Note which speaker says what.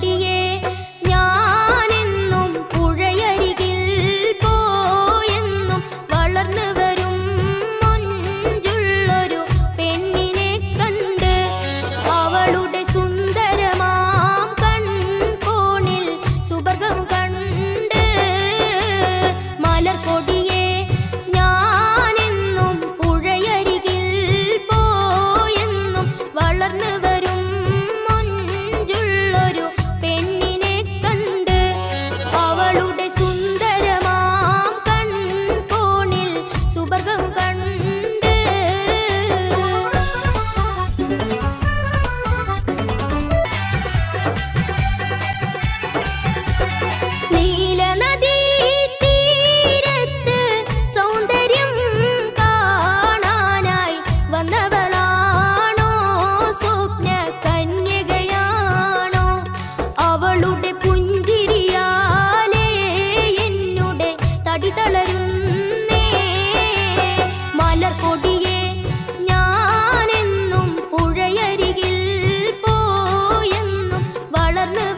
Speaker 1: ഓടിയേ Duygularını